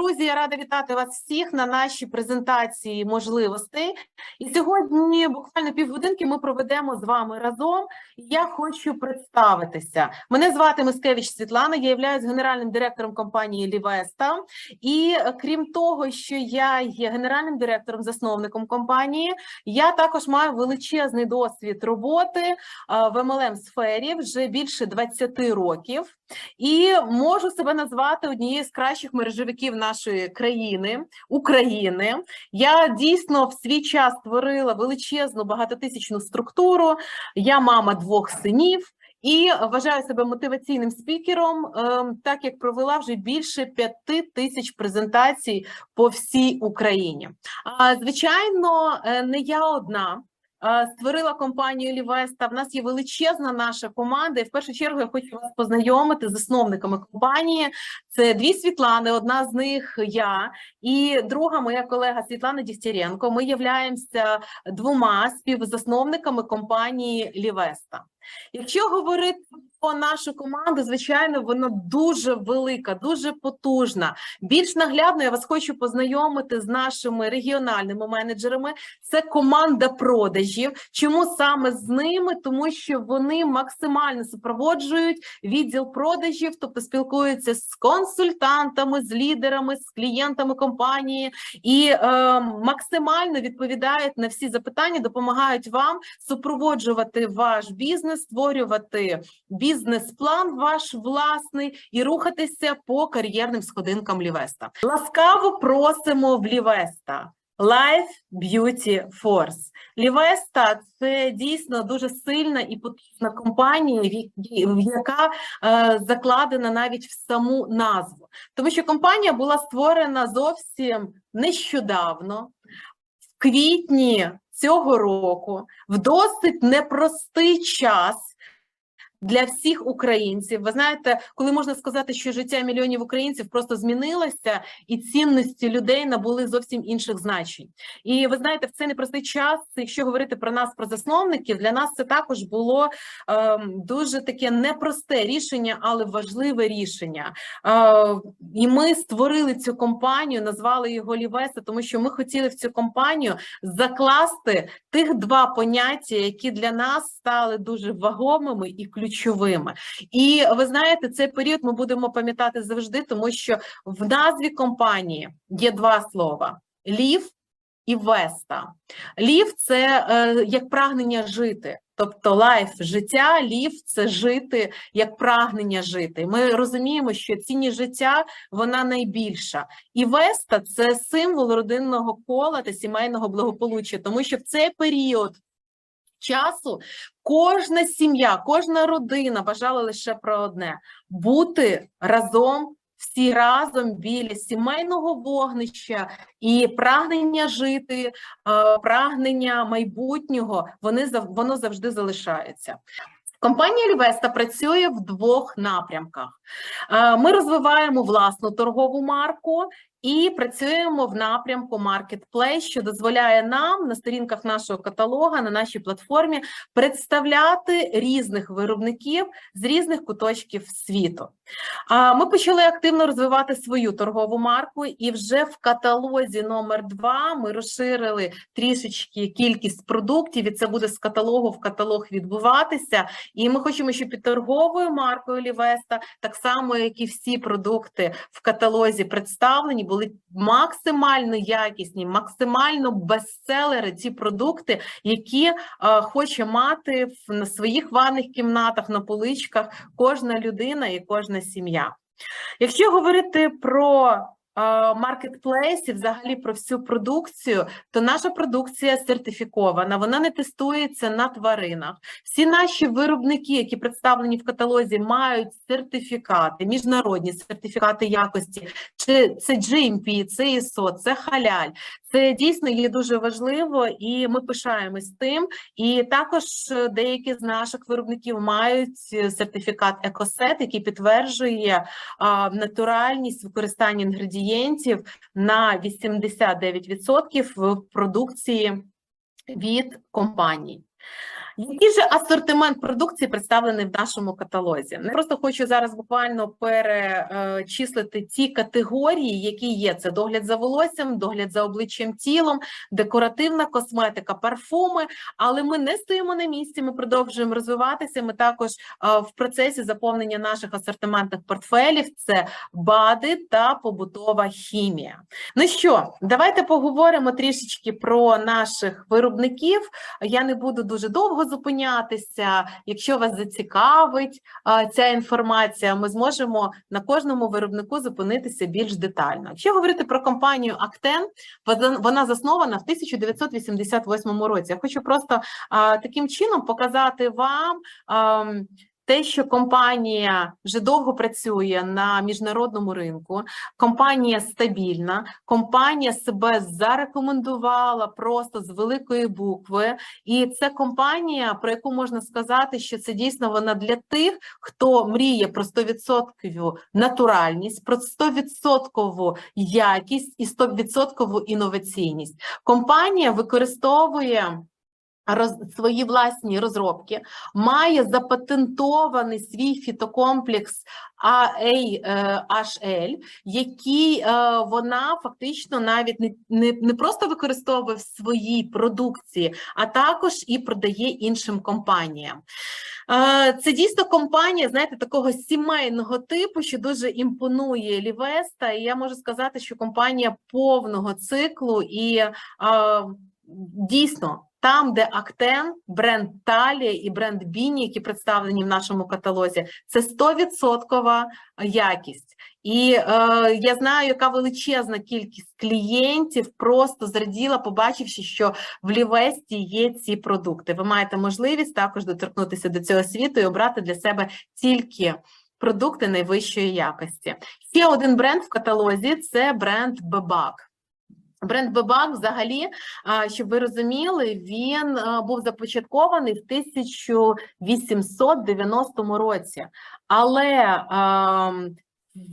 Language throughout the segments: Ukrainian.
Друзі, я рада вітати вас всіх на нашій презентації можливостей. І сьогодні, буквально півгодинки, ми проведемо з вами разом. Я хочу представитися. Мене звати Мискевич Світлана, я являюсь генеральним директором компанії Лівеста. І е, крім того, що я є генеральним директором, засновником компанії, я також маю величезний досвід роботи е, в MLM сфері вже більше 20 років. І можу себе назвати однією з кращих мережевиків нашої країни України. Я дійсно в свій час створила величезну багатотисячну структуру. Я мама двох синів. І вважаю себе мотиваційним спікером, ем, так як провела вже більше п'яти тисяч презентацій по всій Україні. Звичайно, е, не я одна. Створила компанію Лівеста. В нас є величезна наша команда. І в першу чергу я хочу вас познайомити з засновниками компанії. Це дві Світлани. Одна з них я і друга моя колега Світлана Дігтяренко. Ми являємося двома співзасновниками компанії Лівеста. Якщо говорити про нашу команду, звичайно, вона дуже велика, дуже потужна. Більш наглядно я вас хочу познайомити з нашими регіональними менеджерами. Це команда продажів. Чому саме з ними? Тому що вони максимально супроводжують відділ продажів, тобто спілкуються з консультантами, з лідерами, з клієнтами компанії і е, максимально відповідають на всі запитання, допомагають вам супроводжувати ваш бізнес, створювати бізнес-план ваш власний і рухатися по кар'єрним сходинкам Лівеста. Ласкаво просимо в Лівеста. Life Beauty Force. Лівеста це дійсно дуже сильна і потужна компанія, яка е, закладена навіть в саму назву. Тому що компанія була створена зовсім нещодавно, в квітні цього року, в досить непростий час. Для всіх українців, ви знаєте, коли можна сказати, що життя мільйонів українців просто змінилося, і цінності людей набули зовсім інших значень. І ви знаєте, в цей непростий час, якщо говорити про нас, про засновників, для нас це також було ем, дуже таке непросте рішення, але важливе рішення. Е, і ми створили цю компанію, назвали його Лівеста, тому що ми хотіли в цю компанію закласти тих два поняття, які для нас стали дуже вагомими і ключовими. І ви знаєте, цей період ми будемо пам'ятати завжди, тому що в назві компанії є два слова: лів і веста. Лів це е, як прагнення жити. Тобто лайф життя, лів це жити як прагнення жити. Ми розуміємо, що цінність життя вона найбільша, і веста це символ родинного кола та сімейного благополуччя, тому що в цей період часу кожна сім'я, кожна родина бажала лише про одне бути разом. Всі разом біля сімейного вогнища і прагнення жити, е, прагнення майбутнього, вони воно завжди залишається. Компанія Лівеста працює в двох напрямках. Е, Ми розвиваємо власну торгову марку і працюємо в напрямку Marketplace, що дозволяє нам на сторінках нашого каталога, на нашій платформі представляти різних виробників з різних куточків світу. Ми почали активно розвивати свою торгову марку, і вже в каталозі номер 2 ми розширили трішечки кількість продуктів, і це буде з каталогу в каталог відбуватися. І ми хочемо, щоб під торговою маркою Лівеста, так само як і всі продукти в каталозі представлені, були максимально якісні, максимально бестселери, ті продукти, які е, хоче мати в, на своїх ванних кімнатах, на поличках кожна людина і кожна сім'я. Якщо говорити про маркетплейсі, взагалі про всю продукцію, то наша продукція сертифікована, вона не тестується на тваринах. Всі наші виробники, які представлені в каталозі, мають сертифікати, міжнародні сертифікати якості, чи це GMP, це ISO, це халяль. Це дійсно є дуже важливо, і ми пишаємось тим. І також е, деякі з наших виробників мають е, сертифікат Екосет, який підтверджує а, натуральність використання інгредієнтів на 89% в продукції від компаній. Який же асортимент продукції представлений в нашому каталозі? Я просто хочу зараз буквально перечислити ті категорії, які є: це догляд за волоссям, догляд за обличчям тілом, декоративна косметика, парфуми. Але ми не стоїмо на місці. Ми продовжуємо розвиватися. Ми також е, в процесі заповнення наших асортиментних портфелів. Це БАДи та побутова хімія. Ну що, давайте поговоримо трішечки про наших виробників. Я не буду дуже довго зупинятися. Якщо вас зацікавить ця інформація, ми зможемо на кожному виробнику зупинитися більш детально. Якщо говорити про компанію Актен, вона- заснована в 1988 році. Я хочу просто таким чином показати вам. Те, що компанія вже довго працює на міжнародному ринку, компанія стабільна, компанія себе зарекомендувала просто з великої букви, і це компанія, про яку можна сказати, що це дійсно вона для тих, хто мріє про 100% натуральність, про 100% якість і 100% інноваційність. Компанія використовує роз, свої власні розробки, має запатентований свій фітокомплекс AAHL, який е, вона фактично навіть не, не, не просто використовує в своїй продукції, а також і продає іншим компаніям. Е, Це дійсно компанія, знаєте, такого сімейного типу, що дуже імпонує Лівеста. І я можу сказати, що компанія повного циклу і е, дійсно. Там, де Актен, бренд Талія і бренд Біні, які представлені в нашому каталозі, це 100% якість. І е, я знаю, яка величезна кількість клієнтів просто зраділа, побачивши, що в Лівесті є ці продукти. Ви маєте можливість також доторкнутися до цього світу і обрати для себе тільки продукти найвищої якості. Ще один бренд в каталозі це бренд Бебак. Бренд Бебак, взагалі, щоб ви розуміли, він був започаткований в 1890 році, але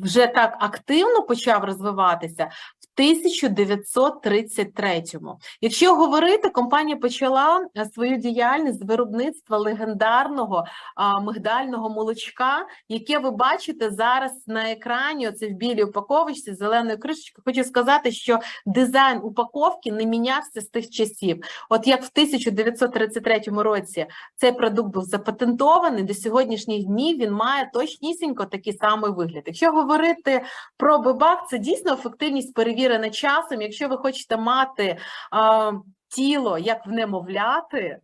вже так активно почав розвиватися 1933-му. Якщо говорити, компанія почала е, свою діяльність з виробництва легендарного а, мигдального молочка, яке ви бачите зараз на екрані. Оце в білій упаковочці зеленою кришечкою. Хочу сказати, що дизайн упаковки не мінявся з тих часів. От як в 1933 році цей продукт був запатентований, до сьогоднішніх днів він має точнісінько такий самий вигляд. Якщо говорити про бебак, це дійсно ефективність перевірена часом. Якщо ви хочете мати а, тіло як в немовляти,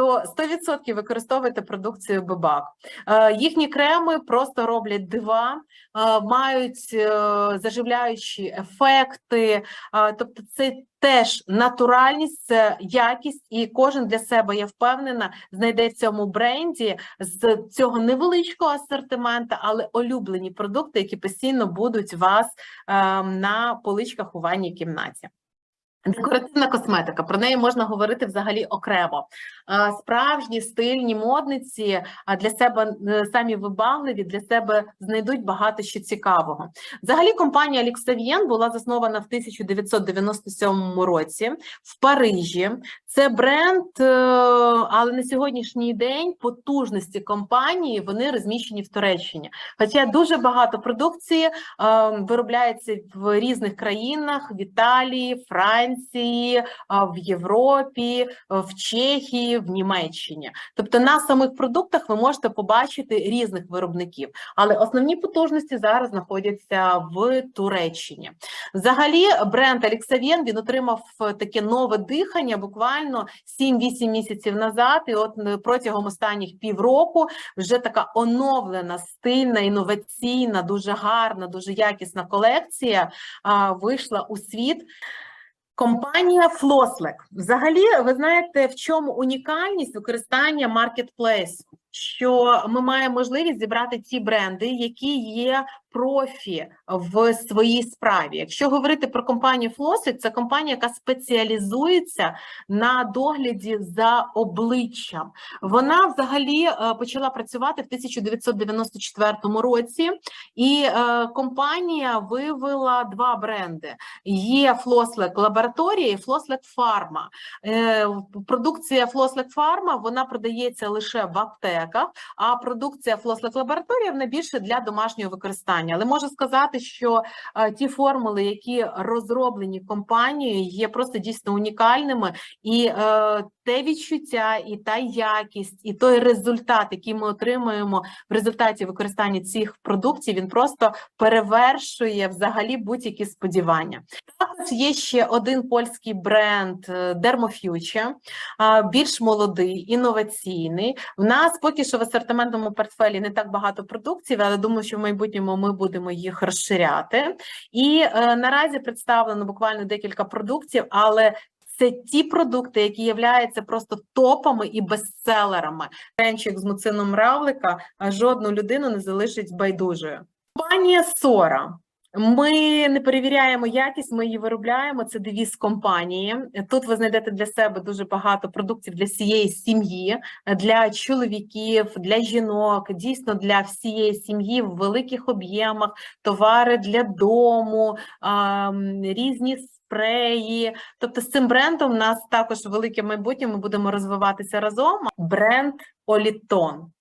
то 100% використовуйте продукцію Бебак. Е, Їхні креми просто роблять дива, е, мають е, заживляючі ефекти, тобто це теж натуральність, це якість, і кожен для себе, я впевнена, знайде в цьому бренді з цього невеличкого асортимента, але улюблені продукти, які постійно будуть у вас е, на поличках у ванній кімнаті. Декоративна косметика, про неї можна говорити взагалі окремо. Справжні стильні модниці для себе е, самі вибагливі, для себе знайдуть багато що цікавого. Взагалі, компанія Alixavien була заснована в 1997 році в Парижі. Це бренд, е, але на сьогоднішній день потужності компанії вони розміщені в Туреччині. Хоча дуже багато продукції е, виробляється в різних країнах: в Італії, Франції, а, в Європі, в Чехії, в Німеччині. Тобто на самих продуктах ви можете побачити різних виробників, але основні потужності зараз знаходяться в Туреччині. Взагалі, бренд Alixavien, він отримав е, таке нове дихання буквально 7-8 місяців назад, і от е, протягом останніх півроку вже така оновлена, стильна, інноваційна, дуже гарна, дуже якісна колекція вийшла у світ. Компанія Flosslek. Взагалі, ви знаєте, в чому унікальність використання маркетплейсу? Що ми маємо можливість зібрати ті бренди, які є профі в своїй справі. Якщо говорити про компанію Flossy, це компанія, яка спеціалізується на догляді за обличчям. Вона взагалі е, почала працювати в 1994 році, і е, компанія вивела два бренди: є Flosslek лабораторія і Flosslek Pharma. Е, Продукція Flosslek Pharma вона продається лише в аптеках, а продукція Flosslek лабораторія вона більше для домашнього використання. Але можу сказати, що е, ті формули, які розроблені компанією, є просто дійсно унікальними, і е, те відчуття, і та якість, і той результат, який ми отримуємо в результаті використання цих продуктів, він просто перевершує взагалі будь-які сподівання. Також є ще один польський бренд е, Dermofuture, більш молодий, інноваційний. В нас поки що в асортиментному портфелі не так багато продуктів, але думаю, що в майбутньому ми будемо їх розширяти. І е, наразі представлено буквально декілька продуктів, але це ті продукти, які являються просто топами і бестселерами. Ренчик з муцином равлика жодну людину не залишить байдужою. Компанія Сора. Ми не перевіряємо якість, ми її виробляємо. Це девіз компанії. Тут ви знайдете для себе дуже багато продуктів для всієї сім'ї, для чоловіків, для жінок, дійсно для всієї сім'ї в великих об'ємах, товари для дому, різні спреї. Тобто з цим брендом у нас також велике майбутнє. Ми будемо розвиватися разом. Бренд Олітон.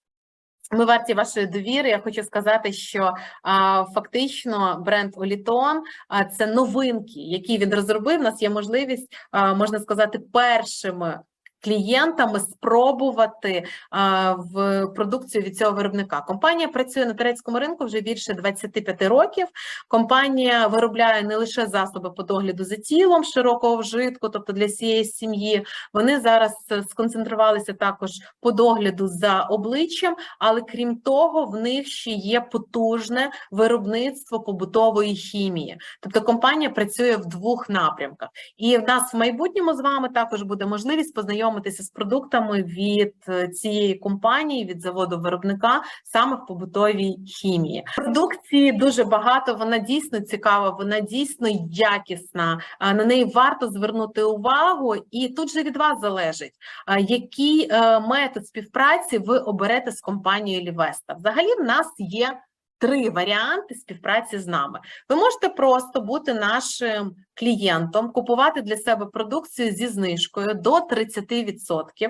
Ми варті вашої довіри. Я хочу сказати, що а, фактично бренд Олітон а, це новинки, які він розробив. У нас є можливість, а, можна сказати, першими клієнтами спробувати а, в продукцію від цього виробника. Компанія працює на турецькому ринку вже більше 25 років. Компанія виробляє не лише засоби по догляду за тілом широкого вжитку, тобто для всієї сім'ї. Вони зараз е, сконцентрувалися також по догляду за обличчям, але крім того, в них ще є потужне виробництво побутової хімії. Тобто компанія працює в двох напрямках. І в нас в майбутньому з вами також буде можливість познайомитися з продуктами від е, цієї компанії, від заводу виробника саме в побутовій хімії. Продукції дуже багато, вона дійсно цікава, вона дійсно якісна. На неї варто звернути увагу, і тут же від вас залежить, який е, метод співпраці ви оберете з компанією Лівеста. Взагалі, в нас є. Три варіанти співпраці з нами. Ви можете просто бути нашим клієнтом, купувати для себе продукцію зі знижкою до 30%.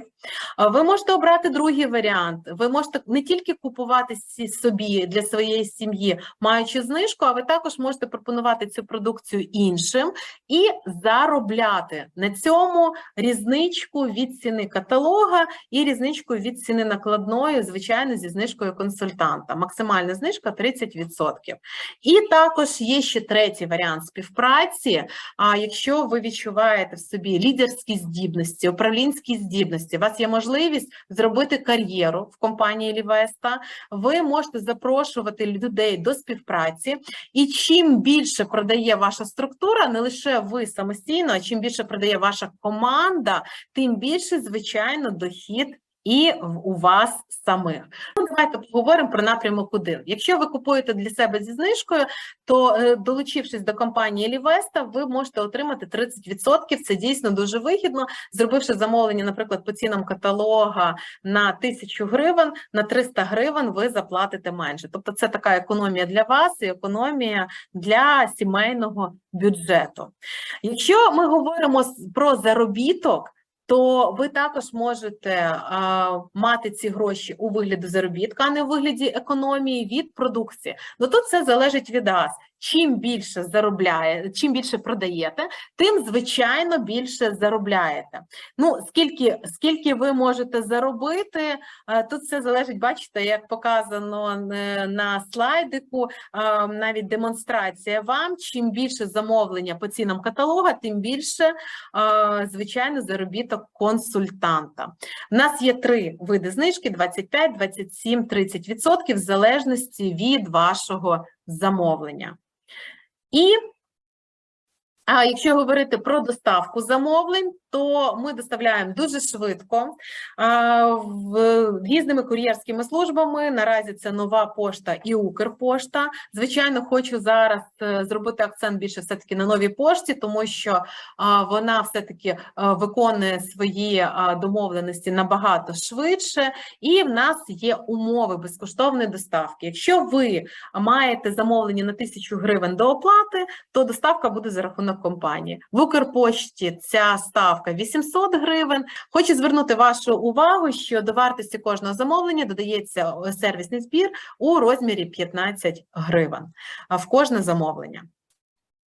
Ви можете обрати другий варіант. Ви можете не тільки купувати собі для своєї сім'ї, маючи знижку, а ви також можете пропонувати цю продукцію іншим і заробляти на цьому різничку від ціни каталога і різничку від ціни накладної, звичайно, зі знижкою консультанта. Максимальна знижка 30%. І також є ще третій варіант співпраці. А якщо ви відчуваєте в собі лідерські здібності, управлінські здібності, у вас є можливість зробити кар'єру в компанії Лівеста, ви можете запрошувати людей до співпраці. І чим більше продає ваша структура, не лише ви самостійно, а чим більше продає ваша команда, тим більше, звичайно, дохід. І у вас самих. Ну, давайте поговоримо про напрямок 1. Якщо ви купуєте для себе зі знижкою, то е, долучившись до компанії Лівеста, ви можете отримати 30%. Це дійсно дуже вигідно. Зробивши замовлення, наприклад, по цінам каталога на 1000 гривень, на 300 гривень ви заплатите менше. Тобто, це така економія для вас і економія для сімейного бюджету. Якщо ми говоримо про заробіток. То ви також можете а, мати ці гроші у вигляді заробітка, а не у вигляді економії від продукції. Ну тут все залежить від вас. Чим більше заробляє, чим більше продаєте, тим звичайно більше заробляєте. Ну скільки, скільки ви можете заробити, е, тут все залежить, бачите, як показано е, на слайдику, е, навіть демонстрація вам. Чим більше замовлення по цінам каталога, тим більше, звичайно, заробіток консультанта. У нас є три види знижки: 25, 27, 30% в залежності від вашого замовлення. І а якщо говорити про доставку замовлень, то ми доставляємо дуже швидко різними кур'єрськими службами. Наразі це нова пошта і Укрпошта. Звичайно, хочу зараз е, зробити акцент більше все таки на новій пошті, тому що вона все таки виконує свої домовленості набагато швидше, і в нас є умови безкоштовної доставки. Якщо ви маєте замовлення на тисячу гривень до оплати, то доставка буде за рахунок компанії. В Укрпошті ця ставка 800 гривень. Хочу звернути вашу увагу, що до вартості кожного замовлення додається сервісний збір у розмірі 15 гривень в кожне замовлення.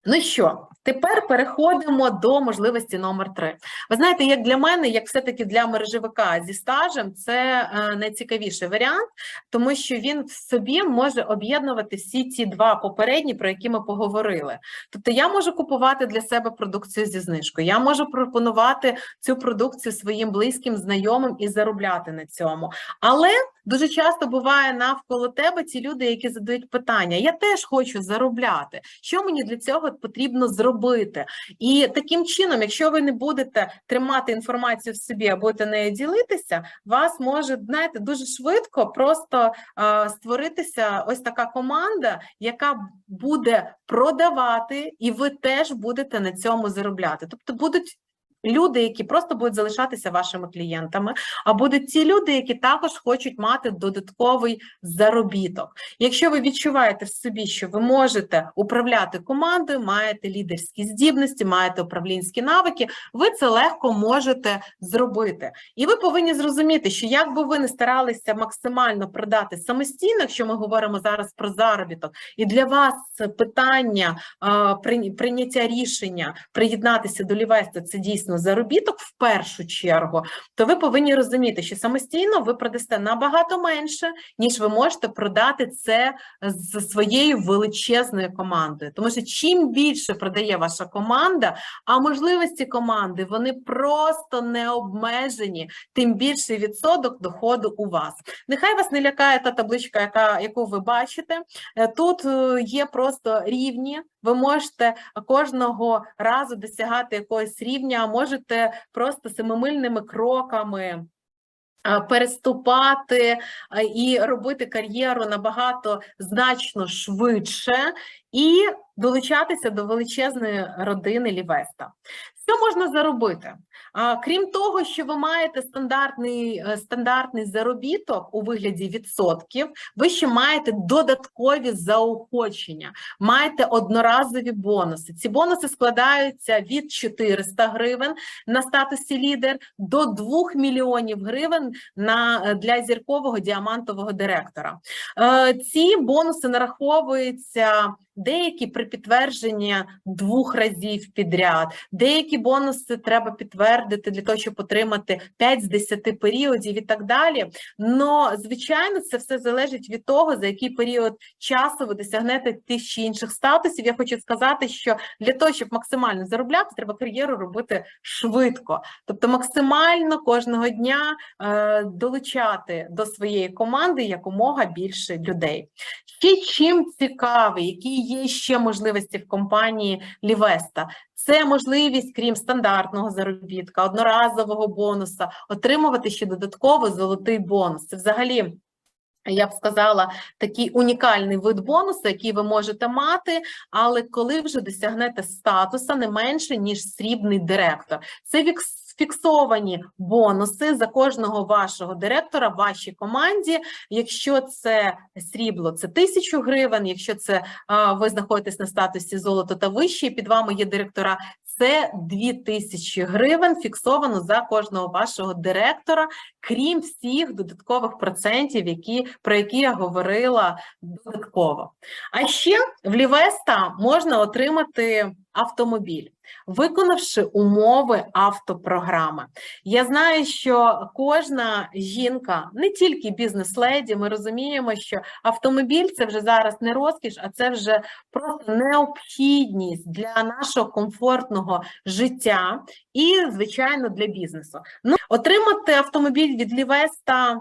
Ну що, тепер переходимо до можливості номер три. Ви знаєте, як для мене, як все-таки для мережевика зі стажем, це е, найцікавіший варіант, тому що він в собі може об'єднувати всі ці два попередні, про які ми поговорили. Тобто я можу купувати для себе продукцію зі знижкою, я можу пропонувати цю продукцію своїм близьким, знайомим і заробляти на цьому. Але дуже часто буває навколо тебе ці люди, які задають питання: я теж хочу заробляти. Що мені для цього потрібно зробити? І таким чином, якщо ви не будете тримати інформацію в собі, а будете нею ділитися, вас може знаєте, дуже швидко просто е, створитися ось така команда, яка буде продавати, і ви теж будете на цьому заробляти. Тобто будуть люди, які просто будуть залишатися вашими клієнтами, а будуть ті люди, які також хочуть мати додатковий заробіток. Якщо ви відчуваєте в собі, що ви можете управляти командою, маєте лідерські здібності, маєте управлінські навики, ви це легко можете зробити. І ви повинні зрозуміти, що як би ви не старалися максимально продати самостійно, якщо ми говоримо зараз про заробіток, і для вас питання прийняття рішення приєднатися до Лівеста це дійсно заробіток в першу чергу, то ви повинні розуміти, що самостійно ви продасте набагато менше, ніж ви можете продати це з своєю величезною командою. Тому що чим більше продає ваша команда, а можливості команди вони просто не обмежені, тим більший відсоток доходу у вас. Нехай вас не лякає та табличка, яка яку ви бачите. Е, тут е, є просто рівні. Ви можете кожного разу досягати якогось рівня, а можете просто семимильними кроками. Переступати і робити кар'єру набагато значно швидше і долучатися до величезної родини Лівеста. Що можна заробити? Крім того, що ви маєте стандартний е, стандартний заробіток у вигляді відсотків, ви ще маєте додаткові заохочення, маєте одноразові бонуси. Ці бонуси складаються від 400 гривень на статусі лідер до 2 мільйонів гривень на, е, для зіркового діамантового директора. Е, ці бонуси нараховуються. Деякі при підтвердженні двох разів підряд, деякі бонуси треба підтвердити для того, щоб отримати 5 з 10 періодів і так далі. Но, звичайно, це все залежить від того, за який період часу ви досягнете тих чи інших статусів. Я хочу сказати, що для того, щоб максимально заробляти, треба кар'єру робити швидко, тобто максимально кожного дня е, долучати до своєї команди якомога більше людей. Ще чим цікавий, який є ще можливості в компанії Лівеста. Це можливість, крім стандартного заробітка, одноразового бонуса, отримувати ще додатково золотий бонус. Це взагалі. Я б сказала, такий унікальний вид бонусу, який ви можете мати, але коли вже досягнете статуса не менше, ніж срібний директор. Це фіксовані бонуси за кожного вашого директора в вашій команді. Якщо це срібло, це тисячу гривень. Якщо це ви знаходитесь на статусі золото та вище, під вами є директора. Це 2000 гривень фіксовано за кожного вашого директора, крім всіх додаткових процентів, які про які я говорила додатково. А ще в Лівеста можна отримати автомобіль, виконавши умови автопрограми. Я знаю, що кожна жінка, не тільки бізнес-леді, ми розуміємо, що автомобіль це вже зараз не розкіш, а це вже просто необхідність для нашого комфортного життя і, звичайно, для бізнесу. Ну, Отримати автомобіль від Лівеста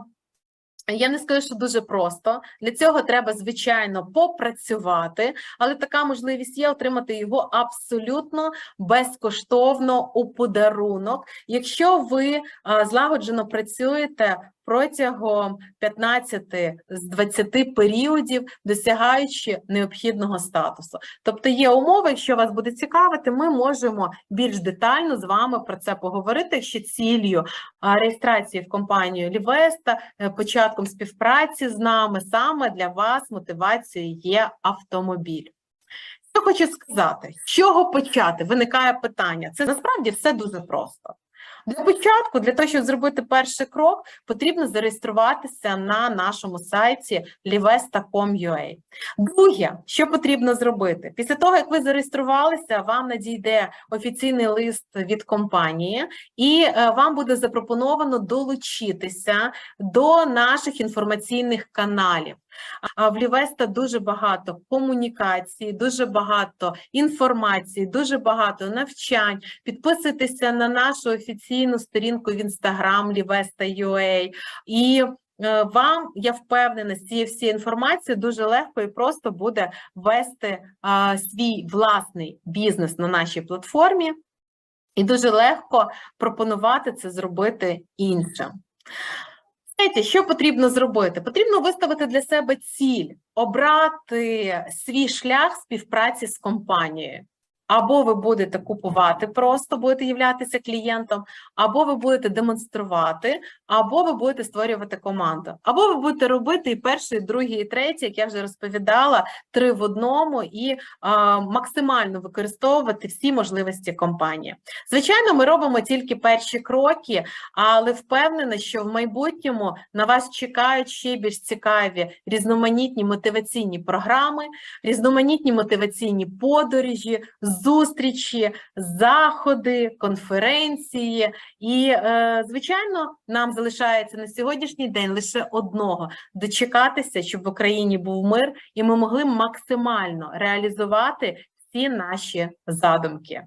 Я не скажу, що дуже просто. Для цього треба, звичайно, попрацювати, але така можливість є отримати його абсолютно безкоштовно у подарунок, якщо ви злагоджено працюєте протягом 15 з 20 періодів, досягаючи необхідного статусу. Тобто є умови, якщо вас буде цікавити, ми можемо більш детально з вами про це поговорити, якщо ціллю реєстрації в компанію Лівеста, е, початком співпраці з нами саме для вас мотивацією є автомобіль. Що хочу сказати, з чого почати? Виникає питання. Це насправді все дуже просто. Для початку, для того, щоб зробити перший крок, потрібно зареєструватися на нашому сайті livesta.com.ua. Друге, що потрібно зробити? Після того, як ви зареєструвалися, вам надійде офіційний лист від компанії, і е, вам буде запропоновано долучитися до наших інформаційних каналів. А в Лівеста дуже багато комунікації, дуже багато інформації, дуже багато навчань. Підписуйтеся на нашу офіційну сторінку в Instagram Livesta.ua і е, вам, я впевнена, з цієї всієї інформації дуже легко і просто буде вести а, свій власний бізнес на нашій платформі, і дуже легко пропонувати це зробити іншим. Знаєте, що потрібно зробити? Потрібно виставити для себе ціль, обрати свій шлях співпраці з компанією. Або ви будете купувати просто, будете являтися клієнтом, або ви будете демонструвати, або ви будете створювати команду, або ви будете робити і перший, і другий, і третій, як я вже розповідала, три в одному і а, максимально використовувати всі можливості компанії. Звичайно, ми робимо тільки перші кроки, але впевнена, що в майбутньому на вас чекають ще більш цікаві різноманітні мотиваційні програми, різноманітні мотиваційні подорожі, зустрічі, заходи, конференції. І, е, звичайно, нам залишається на сьогоднішній день лише одного дочекатися, щоб в Україні був мир, і ми могли максимально реалізувати всі наші задумки.